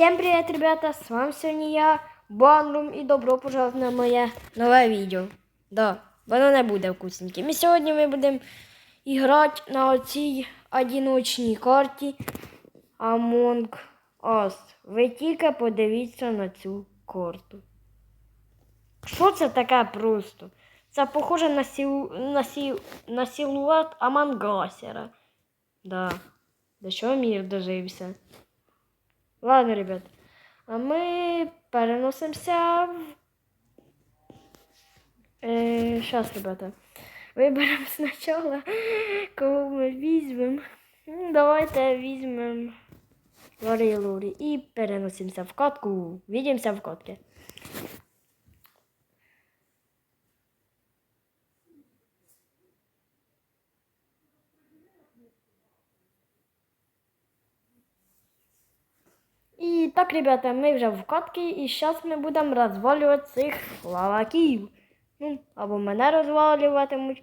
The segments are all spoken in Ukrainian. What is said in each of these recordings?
Всем привет, ребята! С вами сегодня я, Банрум, і добро пожаловать на моє нове відео. Да, воно не буде вкусненьким. І сьогодні ми будемо грати на оцій одиночній карті Among Us. Ви тільки подивіться на цю карту. Що це таке просто? Це похоже на, сіл... на, сіл... на силует Амангасера. Да. До чого мір дожився? Ладно, ребят. А ми переносимося в. Е, Сейчас, ребята. Виберемо спочатку, кого ми візьмемо. Ну, Давайте візьмемо Лорі Лорі і переносимося в катку. Відімося в катки. І так, ребята, ми вже в катки, і зараз ми будемо розвалювати цих лаваків. Ну, або мене розвалюватимуть.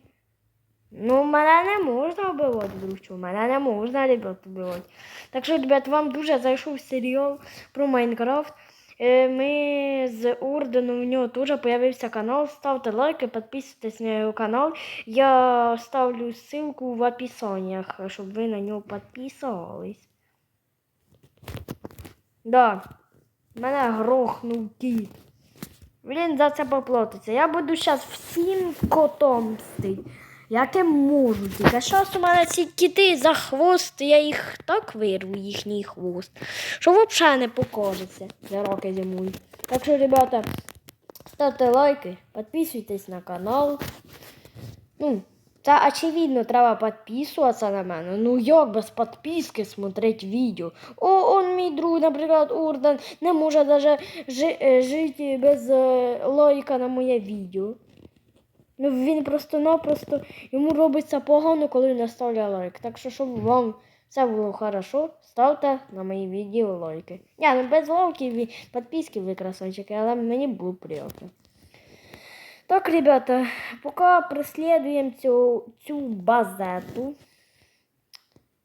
Ну, мене не можна вбивати, друзі. Мене не можна, ребят, вбивати. Так що, ребят, вам дуже зайшов серіал про Майнкрафт. Е, Ми з Орденом, в нього теж появився канал. Ставте лайки, підписуйтесь на його канал. Я ставлю ссылку в описаннях, щоб ви на нього підписувались. Да. Мене грохнув кіт. Він за це поплатиться. Я буду зараз всім котом мстити. Яким можу тільки. Зараз у мене ці кіти за хвост, я їх так вирву, їхній хвост, що взагалі не покажеться, за роки зимують. Так що, ребята, ставте лайки, підписуйтесь на канал. Ну, це очевидно, треба підписуватися на мене. Ну як без підписки смотреть відео? О, он мій друг, наприклад, Орден, не може навіть жи- е, жити без е, лайка на моє відео. Ну він просто-напросто йому робиться погано, коли не ставляє лайк. Так що, щоб вам все було хорошо, ставте на мої відео лайки. Я ну без лайків і підписки ви красавчики, але мені було приємно. Так, ребята, поки преслідуємо цю, цю базету.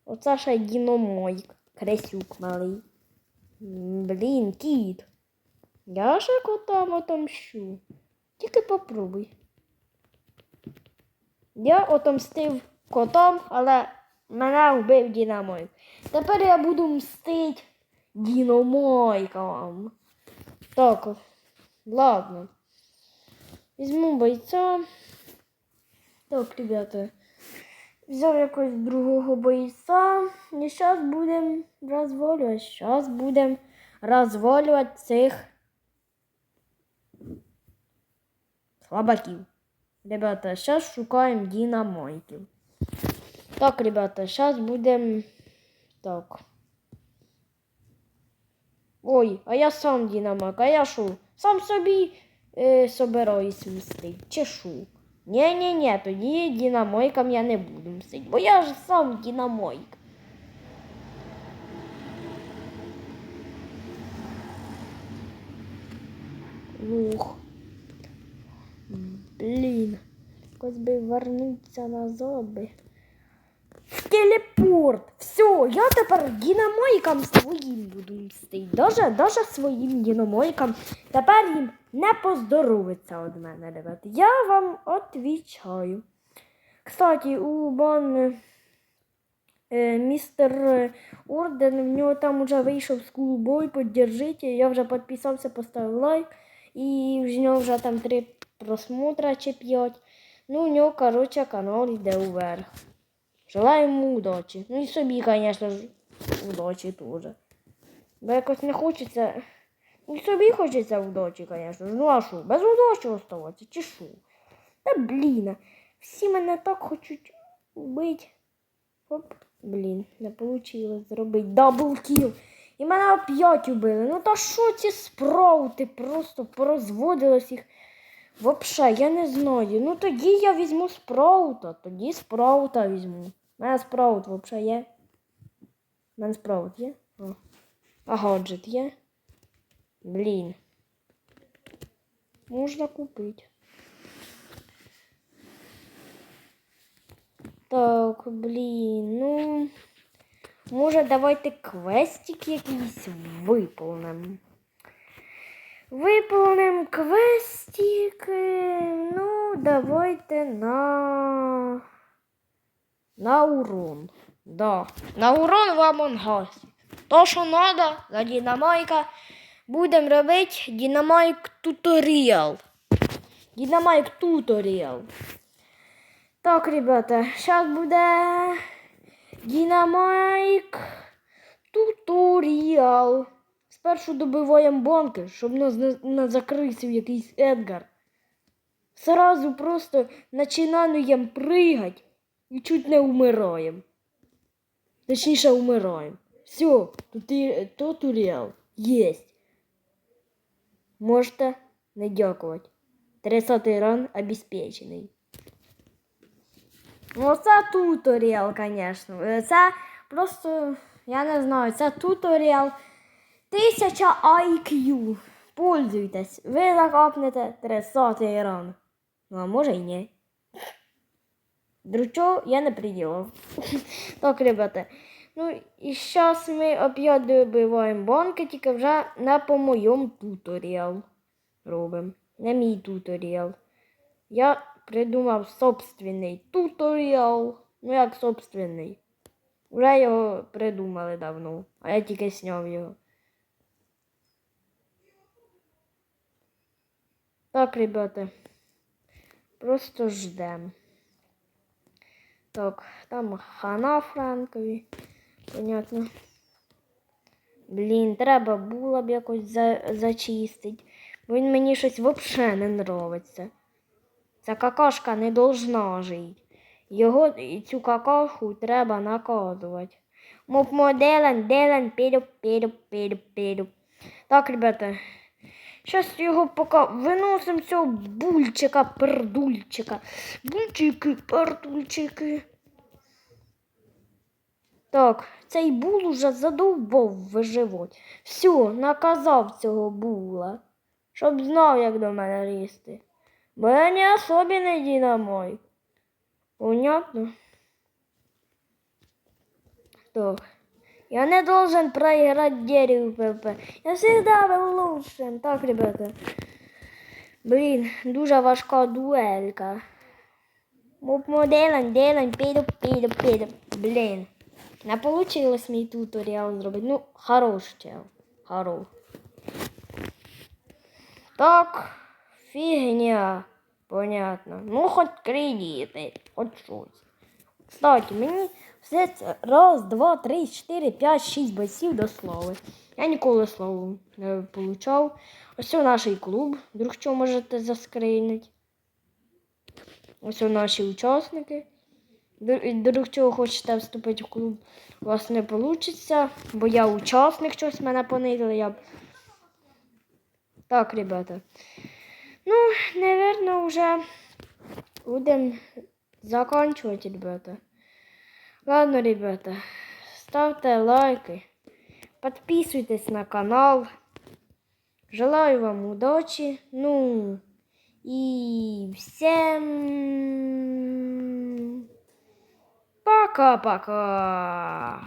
Оце ще діномойк, кресюк малий. Блін, кіт. Я ще котам отомщу. Тільки попробуй. Я отомстив котом, але мене вбив дінамойк. Тепер я буду мстити діномойкам. Так, ладно. Візьму бойця. Так, ребята. Взяв якогось другого бойця. І зараз будемо розвалювати. Зараз будемо розвалювати цих слабаків. Ребята, зараз шукаємо динамойків. Так, ребята, зараз будемо. Так. Ой, а я сам динамойк, а я що? Сам собі е, собираюсь мстити. Чи що? Ні-ні-ні, тоді динамойкам я не буду мстити, бо я ж сам динамойк. Ух. Блін. Якось би вернутися назад би. Телепорт. Все, я тепер дінамойкам своїм буду мстити. Даже, даже своїм дінамойкам. Тепер їм не поздоровиться від мене, ребят. Я вам отвічаю. Кстати, у бан е, містер Орден, в нього там уже вийшов скулбой, поддержите. Я вже підписався, поставив лайк. І в нього вже там три просмотра чи п'ять. Ну, у нього, коротше, канал йде вверх. Желаю йому удачі. Ну і собі, звісно ж, удачі теж. Бо якось не хочеться. І собі хочеться удачі, звісно ж. Ну а що, без удачі оставатися, чи що? Та блін, всі мене так хочуть вбити. Оп, блін, не вийшло зробити даблкіл. І мене оп'ять убили. Ну та що ці спраути? Просто порозводилось їх. Вообще, я не знаю. Ну тоді я візьму спраута. Тоді спраута візьму. У мене спраут взагалі є. У мене спраут є? О. А гаджет є? Блін. Можна купити. Так, блін, ну. Може, давайте квестик якийсь виповнимо. Виповнимо квестик. Ну, давайте на. На урон. Да. На урон в Амонгасі. То, що надо за Дінамайка. Будемо робити Дінамайк туторіал. Дінамайк туторіал. Так, ребята, зараз буде Дінамайк туторіал. Спершу добиваємо банки, щоб нас не, не закрився якийсь Едгар. Сразу просто починаємо пригати і чуть не вмираємо. Точніше, вмираємо. Все, тут туторіал єсть. Можете не дякувати. 30 ран обеспечений. Ну, це туторіал, звісно. Е, Це просто, я не знаю, це туторіал 1000 IQ. Пользуйтесь. Ви закапнете 30 ран. Ну, а може й ні. Дручо я не приділав. так, ребята. Ну і зараз ми опять добиваємо банки, тільки вже не по моєму туторіал робимо. Не мій туторіал. Я придумав собственний туторіал. Ну як собственний. Вже його придумали давно, а я тільки зняв його. Так, ребята. Просто ждем. Так, там хана Франкові. Понятно. Блін, треба було б якось за... зачистити. Він мені щось взагалі не нравиться. Ця какашка не должна жити. Його і цю какашку треба наказувати. Мов моделен, делен, пірю, пірю, пірю, пірю. Так, ребята. Щас його поки виносимо цього бульчика, пердульчика. Бульчики, пердульчики. Так, цей бул уже задовбав виживати. Все, наказав цього була, щоб знав, як до мене лізти. Бо я не особенний динамой. Понятно? Так. Я не должен проиграть дерево ПП. Я всегда был лучшим. Так, ребята. Блін, дуже важка дуелька. Муп моделен, делен, піду, піду, піду. Блін. Не получилось мій туторіал зробити. Ну, хорош чел. Хорош. Так, фігня. Понятно. Ну, хоч кредити, хоч щось. Кстати, мені все це раз, два, три, чотири, п'ять, шість бойців до слави. Я ніколи славу не получав. Ось наш клуб, вдруг що можете заскринити. Ось це наші учасники. Вдруг чого хочете вступити в клуб, у вас не вийде, бо я учасник, щось мене понизили. Я... Так, ребята. Ну, наверное, уже будем заканчивать, ребята. Ладно, ребята, ставьте лайки, подписывайтесь на канал. Желаю вам удачи. Ну, и всем пока-пока.